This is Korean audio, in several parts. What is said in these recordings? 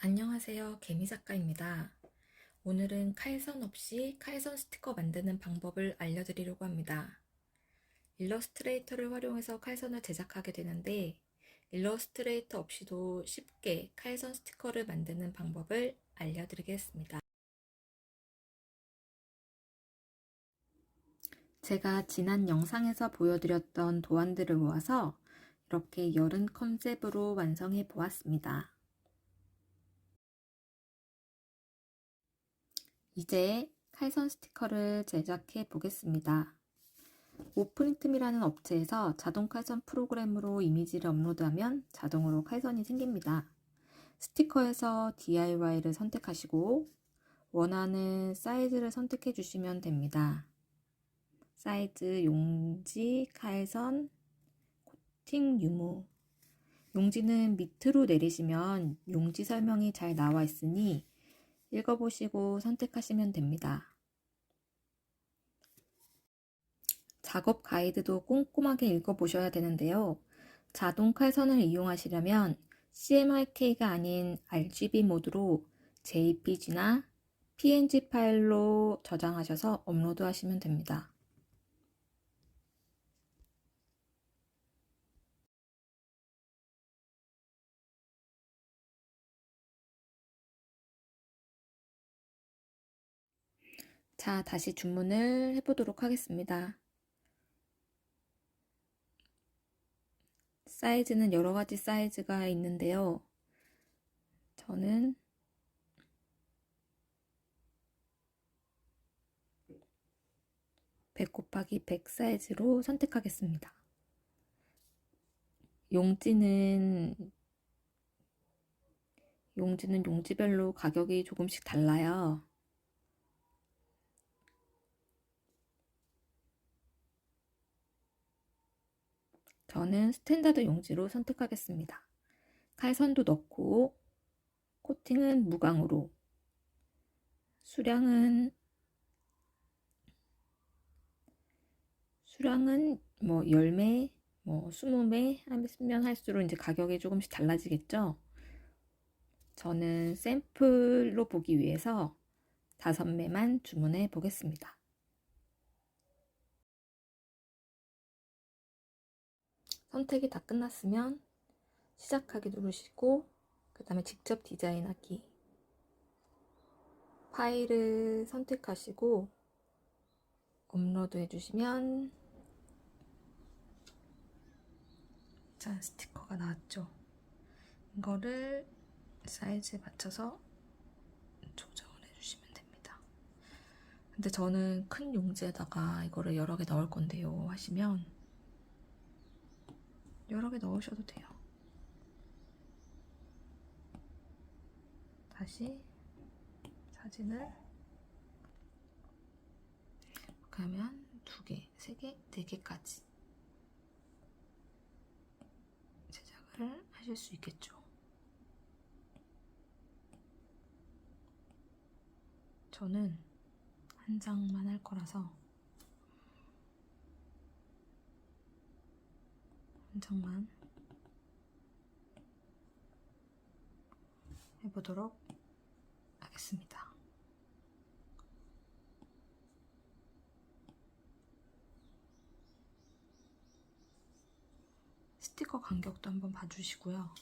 안녕하세요. 개미 작가입니다. 오늘은 칼선 없이 칼선 스티커 만드는 방법을 알려드리려고 합니다. 일러스트레이터를 활용해서 칼선을 제작하게 되는데 일러스트레이터 없이도 쉽게 칼선 스티커를 만드는 방법을 알려드리겠습니다. 제가 지난 영상에서 보여드렸던 도안들을 모아서 이렇게 열은 컨셉으로 완성해 보았습니다. 이제 칼선 스티커를 제작해 보겠습니다. 오프린트미라는 업체에서 자동 칼선 프로그램으로 이미지를 업로드하면 자동으로 칼선이 생깁니다. 스티커에서 DIY를 선택하시고 원하는 사이즈를 선택해 주시면 됩니다. 사이즈, 용지, 칼선, 코팅, 유무. 용지는 밑으로 내리시면 용지 설명이 잘 나와 있으니 읽어보시고 선택하시면 됩니다. 작업 가이드도 꼼꼼하게 읽어보셔야 되는데요. 자동 칼선을 이용하시려면 CMYK가 아닌 RGB 모드로 JPG나 PNG 파일로 저장하셔서 업로드 하시면 됩니다. 자, 다시 주문을 해보도록 하겠습니다. 사이즈는 여러 가지 사이즈가 있는데요. 저는 (100 곱하기 100) 사이즈로 선택하겠습니다. 용지는 용지는 용지별로 가격이 조금씩 달라요. 저는 스탠다드 용지로 선택하겠습니다. 칼선도 넣고 코팅은 무광으로 수량은 수량은 뭐 열매 뭐 20매 하면 할수록 이제 가격이 조금씩 달라지겠죠. 저는 샘플로 보기 위해서 5매만 주문해 보겠습니다. 선택이 다 끝났으면 시작하기 누르시고 그 다음에 직접 디자인하기. 파일을 선택하시고 업로드 해주시면 자 스티커가 나왔죠. 이거를 사이즈에 맞춰서 조정을 해주시면 됩니다. 근데 저는 큰 용지에다가 이거를 여러 개 넣을 건데요 하시면 여러 개 넣으셔도 돼요. 다시 사진을 그러면 두 개, 세 개, 네 개까지 제작을 하실 수 있겠죠. 저는 한 장만 할 거라서 한 장만 해보도록 하겠습니다. 스티커 간격도 한번 봐주시고요.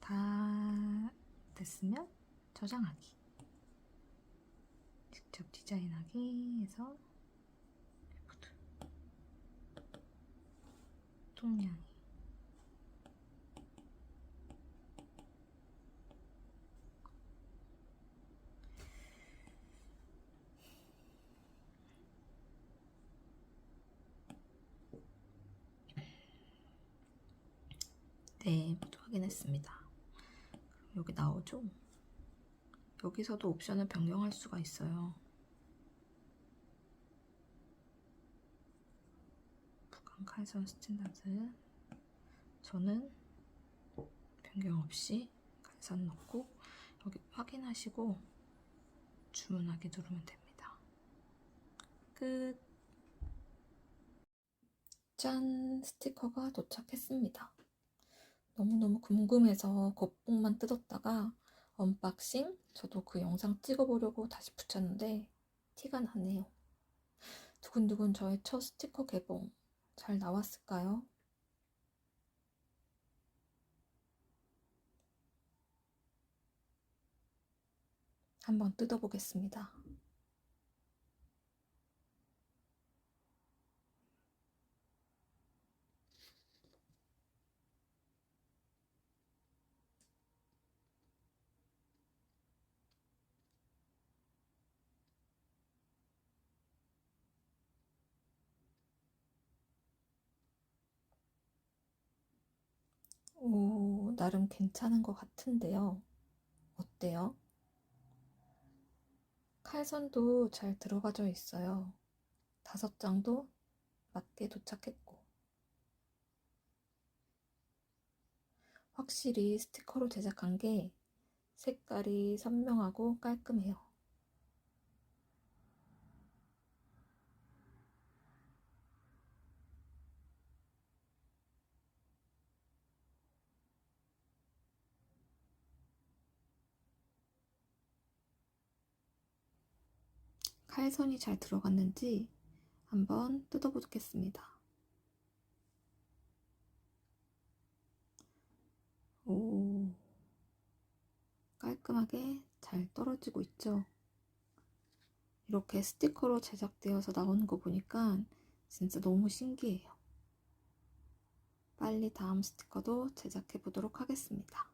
다 됐으면 저장하기. 직접 디자인하기 해서 통량이 네, 모두 확인했습니다. 여기 나오죠? 여기서도 옵션을 변경할 수가 있어요. 칼선 스탠다드 저는 변경 없이 칼선 넣고 여기 확인하시고 주문하기 누르면 됩니다. 끝! 짠! 스티커가 도착했습니다. 너무너무 궁금해서 겉봉만 뜯었다가 언박싱 저도 그 영상 찍어보려고 다시 붙였는데 티가 나네요. 두근두근 저의 첫 스티커 개봉 잘 나왔을까요? 한번 뜯어보겠습니다. 오, 나름 괜찮은 것 같은데요. 어때요? 칼선도 잘 들어가져 있어요. 다섯 장도 맞게 도착했고. 확실히 스티커로 제작한 게 색깔이 선명하고 깔끔해요. 칼선이 잘 들어갔는지 한번 뜯어보겠습니다. 오, 깔끔하게 잘 떨어지고 있죠? 이렇게 스티커로 제작되어서 나오는 거 보니까 진짜 너무 신기해요. 빨리 다음 스티커도 제작해 보도록 하겠습니다.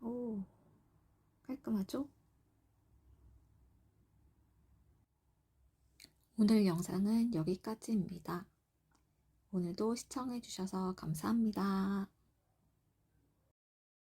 오, 깔끔하죠? 오늘 영상은 여기까지입니다. 오늘도 시청해주셔서 감사합니다.